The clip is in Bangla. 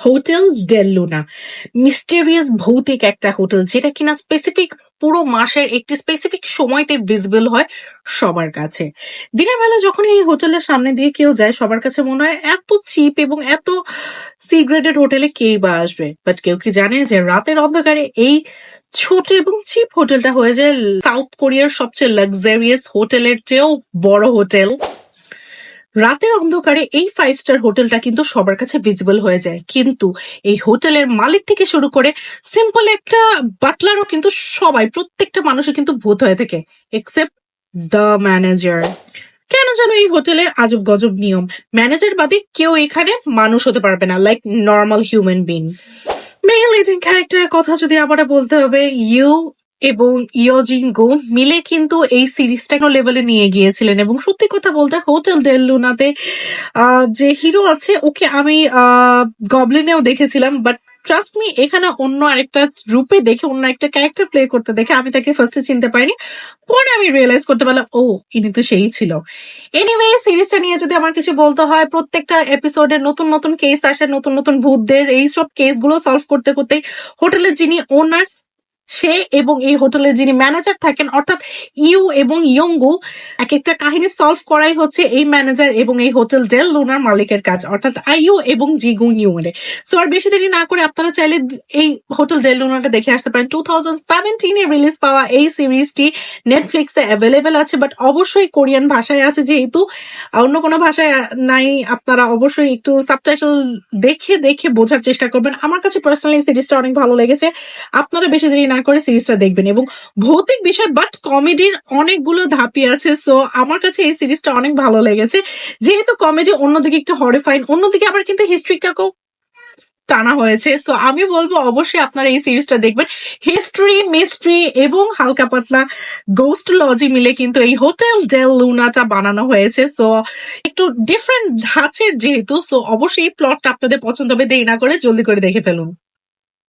Hotel del Luna. মিস্টেরিয়াস ভৌতিক একটা হোটেল, যেটা কিনা স্পেসিফিক পুরো মাসের একটি স্পেসিফিক সময়তে ভিজিবল হয় সবার কাছে। দিনের বেলা যখন এই হোটেলের সামনে দিয়ে কেউ যায়, সবার কাছে মনে হয় এত চিপ এবং এত সি গ্রেডেড হোটেলে কেই বা আসবে। বাট কেউ কি জানে যে রাতের অন্ধকারে এই ছোট এবং চিপ হোটেলটা হয়ে যায় সাউথ কোরিয়ার সবচেয়ে লাক্সারিয়াস হোটেলের চেয়েও বড় হোটেল। রাতের অন্ধকারে এই ফাইভ স্টার হোটেলটা কিন্তু সবার কাছে ভিজিবল হয়ে যায়। কিন্তু এই হোটেলের মালিক থেকে শুরু করে সিম্পল একটা বাটলারও কিন্তু সবাই, প্রত্যেকটা মানুষের কিন্তু ভূত হয়ে থাকে এক্সেপ্ট দ্য ম্যানেজার কেন যেন এই হোটেলের আজব গজব নিয়ম ম্যানেজার বাদে কেউ এখানে মানুষ হতে পারবে না like normal human being male leading ক্যারেক্টারের কথা যদি আবার বলতে হবে ইউ এবং ইয়োজিং গো মিলে কিন্তু এই সিরিজটা কোনো লেভেলে নিয়ে গিয়েছিলেন। এবং সত্যি কথা বলতে হোটেল ডেল লুনাতে যে হিরো আছে, ওকে আমি গবলিনেও দেখেছিলাম বাট ট্রাস্ট মি এখানে অন্য আরেকটা রূপে দেখে, অন্য একটা ক্যারেক্টার প্লে করতে দেখে, আমি তাকে ফার্স্টে চিনতে পারিনি। পরে আমি রিয়েলাইজ করতে পারলাম, ও, ইনি তো সেই ছিল। এনিওয়ে সিরিজটা নিয়ে যদি আমার কিছু বলতে হয়, প্রত্যেকটা এপিসোডে নতুন নতুন কেস আসে, নতুন নতুন ভূতদের, এইসব কেসগুলো সলভ করতে করতেই হোটেলের যিনি ওনার সে এবং এই হোটেলের যিনি ম্যানেজার থাকেন, অর্থাৎ ইউ এবং ইয়ঙ্গু এক একটা কাহিনী সলভ করাই হচ্ছে এই ম্যানেজার এবং এই হোটেল ডেল লুনার মালিকের কাজ, অর্থাৎ আইউ এবং জিগুং ইউরে। সো আর বেশি দেরি না করে আপনারা চাইলে এই হোটেল ডেল লুনাটা দেখে আসতে পারেন। টু থাউজেন্ড সেভেন্টিনে রিলিজ পাওয়া এই সিরিজটি নেটফ্লিক্সে অ্যাভেলেবেল আছে বাট অবশ্যই কোরিয়ান ভাষায় আছে যেহেতু অন্য কোনো ভাষায় নাই, আপনারা অবশ্যই একটু সাবটাইটেল দেখে দেখে বোঝার চেষ্টা করবেন। আমার কাছে পার্সোনালি সিরিজটা অনেক ভালো লেগেছে। আপনারা বেশি দেরি না করে সিরিজটা দেখবেন এবং ভৌতিক বিষয় বাট কমেডির অনেকগুলো ধাপি আছে সো আমার কাছে এই সিরিজটা অনেক ভালো লেগেছে। যেহেতু কমেডি অন্যদিকে একটু হরিফাইন অন্যদিকে আবার কিন্তু হিস্ট্রিটাকেও টানা হয়েছে সো আমি বলব অবশ্যই আপনারা এই সিরিজটা দেখবেন। হিস্ট্রি মিস্ট্রি এবং হালকা পাতলা গোস্ট লজি মিলে কিন্তু এই হোটেল ডেল লুনাটা বানানো হয়েছে সো একটু ডিফারেন্ট ধাঁচের যেহেতু সো অবশ্যই প্লটটা আপনাদের পছন্দ হবে, দেরি না করে জলদি করে দেখে ফেলুন।